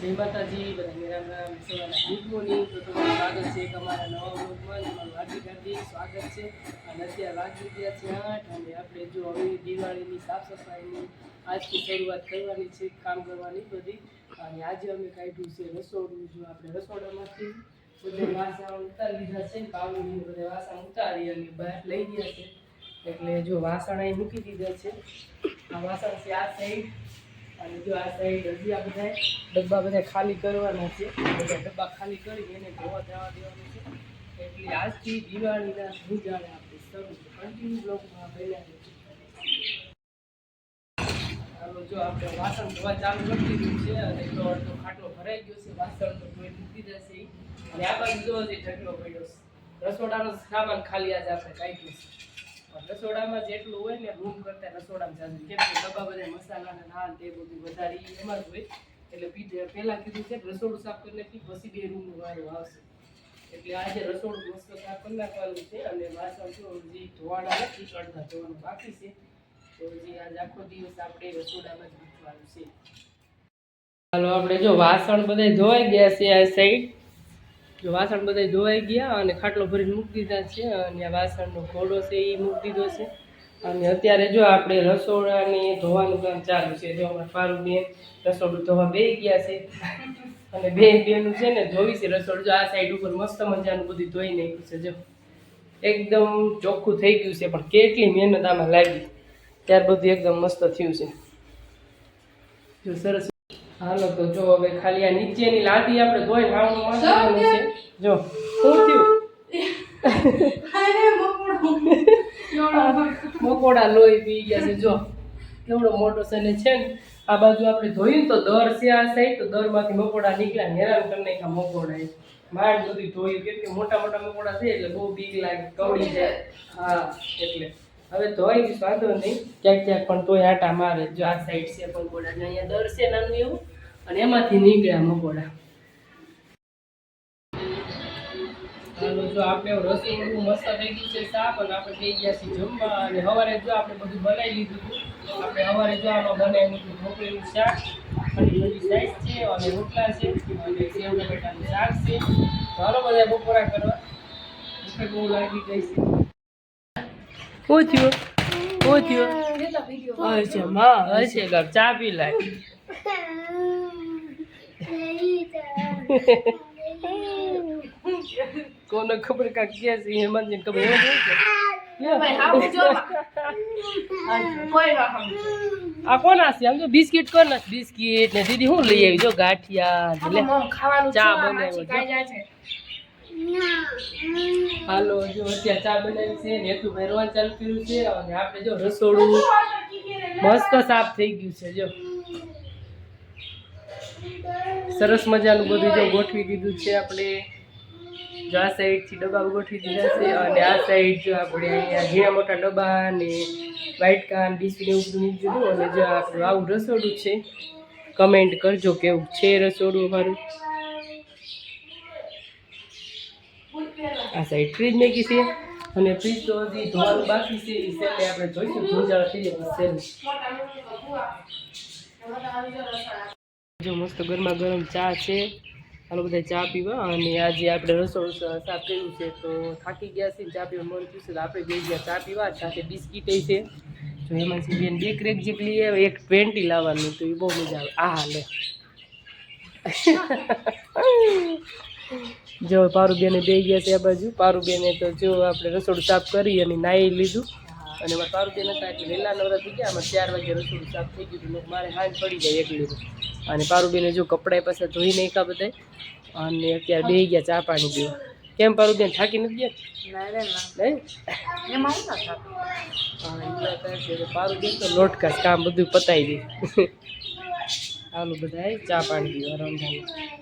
જય માતાજી બધા મેરા રામ સવારના ગુડ મોર્નિંગ તો તમારું સ્વાગત છે અમારા નવા બ્લોગમાં તમારું હાર્દિક હાર્દિક સ્વાગત છે. અને અત્યારે વાગી ગયા છે આઠ અને આપણે જો હવે દિવાળીની સાફ સફાઈની આજથી શરૂઆત કરવાની છે, કામ કરવાની બધી. અને આજે અમે કાઢ્યું છે રસોડું, જો આપણે રસોડામાંથી બધે વાસણ ઉતારી લીધા છે પાવડીને બધા વાસણ ઉતારી અને બહાર લઈ ગયા છે. એટલે જો વાસણ અહીં મૂકી દીધા છે. આ વાસણ છે આ સાઈડ અને જો આ સાઈડ હજી આ ડબ્બા બધા ખાલી કરવાના છે. ડબ્બા ખાલી કરી એને ધોવા જવા દેવાનું છે. એટલે આજથી દિવાળીના ઉજાળે આપણે શરૂ કન્ટિન્યુ બ્લોકમાં પહેલા જો આપણે વાસણ ધોવા ચાલુ કરી દીધું છે અને એટલો અડધો ખાટલો ભરાઈ ગયો છે, વાસણ તો કોઈ મૂકી જશે અને આ બાજુ જો ઢગલો પડ્યો છે. રસોડાનો સામાન ખાલી આજે આપણે કાઢ્યું છે રસોડામાં જેટલું હોય ને રૂમ કરતા રસોડામાં જાજુ. કેમ કે ડબ્બા બધા મસાલાના નાન તે બધું વધારે એ એમાં જ હોય. એટલે પીધે. પહેલાં કીધું છે રસોડું સાફ કરી નાખી, પછી બે રૂમનું વારો આવશે. એટલે આજે રસોડું મસ્ત સાફ કરી નાખવાનું છે અને વાસણ જો હજી ધોવાના નથી અડધા ધોવાનું બાકી છે. તો હજી આજ આખો દિવસ આપણે રસોડામાં જ મૂકવાનું છે. ચાલો આપણે જો વાસણ બધા ધોવાઈ ગયા છે આ સાઈડ વાસણ બધા ધોવાઈ ગયા અને ખાટલો ભરીને મૂકી દીધા છે અને આ વાસણનો ઘોડો છે એ મૂકી દીધો છે. અને અત્યારે જો આપણે રસોડાને ધોવાનું કામ ચાલુ છે. જો અમારા ફારું બેન રસોડું ધોવા બે ગયા છે. અને બે બેનું છે ને ધોવી છે રસોડું. જો આ સાઈડ ઉપર મસ્ત મજાનું બધું ધોઈ નાખ્યું છે. જો એકદમ ચોખ્ખું થઈ ગયું છે, પણ કેટલી મહેનત આમાં લાગી. ત્યાર બધું એકદમ મસ્ત થયું છે. જો સરસ હાલો તો જો હવે ખાલી આ નીચેની લાદી આપણે ધોઈ નાવાનું માંડવાનું છે. જો શું થયું? મકોડા. લોહી પી ગયા છે જો. કેવડો મોટો છે ને છે ને? આ બાજુ આપણે ધોયું તો દર છે આ સાઈડ તો દરમાંથી મકોડા નીકળ્યા. હેરાન કરી નાખ્યા મકોડા માંડ બધું ધોયું. કેમ કે મોટા મોટા મકોડા છે એટલે બહુ બીક લાગે કવડી જાય. હા એટલે. હવે ધોઈ દઈશ વાંધો નહીં. ક્યાંક ક્યાંક પણ તોય આટા મારે. જો આ સાઈડ છે પણ ને અહીંયા દર છે નાનું એવું. અને એમાંથી નીકળ્યા મકોડા જો આપણે રસોડું મસ્ત થઈ ગયું છે સાપ અને આપણે થઈ ગયા છીએ જમવા. અને સવારે જો આપણે બધું બનાવી લીધું હતું. આપણે સવારે જો આમાં બનાવી લીધું ઢોકળીનું શાક, અને બધી સાઈઝ છે, અને રોટલા છે, અને સેવ ટમેટાનું શાક છે. હાલો, બધા બપોરા કરવા. બહુ લાગી ગઈ છે. શું થયો ઓ થયો હશે માં હશે ગર ચા પી લાય કોને ખબર કા કે છે હેમંતજીને ખબર એવું નહીં. આ કોના છે? આમ તો બિસ્કિટ કોણ નાખ બિસ્કિટ ને દીદી શું લઈ આવી જો ગાંઠિયા ચા બનાવ્યો હાલો જો અત્યારે ચા બનાવી છે ને એટલું ભરવાનું ચાલુ કર્યું છે અને આપણે જો રસોડું મસ્ત સાફ થઈ ગયું છે જો. સરસ મજાનું બધું જો ગોઠવી દીધું છે આપણે. જો આ સાઈડથી ડબ્બા ગોઠવી દીધા છે અને આ સાઈડ જો આપણે અહીંયા ઝીણા મોટા ડબ્બા ને વ્હાઈટ કાન ડીસી એવું બધું દીધું અને જો આપણું આવું રસોડું છે. કમેન્ટ કરજો કેવું છે રસોડું અમારું. આ સાઈડ ફ્રીજ મેકી છે અને ફ્રીજ તો હજી ધોવાનું બાકી છે એ સેલ આપણે જોઈશું ધોજાળ થઈ જાય સેલ. જો મસ્ત ગરમા ગરમ ચા છે. હાલો બધા ચા પીવા અને આજે આપણે રસોડું સાફ કર્યું છે તો થાકી ગયા છે ચા પીવા મન થયું છે તો આપણે બે ગયા ચા પીવા. સાથે બિસ્કીટ છે. જો એમાંથી બેન બે ક્રેક આવે એક ટ્વેન્ટી લાવવાનું, તો એ બહુ મજા આવે. આ લે. જો પારુબેને બે ગયા છે આ બાજુ. પારુબેને તો જો આપણે રસોડું સાફ કરી અને નાહી લીધું. અને મારે પારુબેન હતા એટલે વહેલા નવરા થઈ ગયા. અમારે ચાર વાગે રસોડું સાફ થઈ ગયું હતું. મારે હાંજ પડી જાય એકલી અને પારુબેને જો કપડાં પાસે ધોઈ નાખ્યા બધા અને અત્યારે બે ગયા ચા પાણી પીવા. કેમ પારુબેન થાકી નથી ગયા? પારુબેન તો લોટકા કામ બધું પતાવી દે. હાલો બધા ચા પાણી પીવા રમઝાન.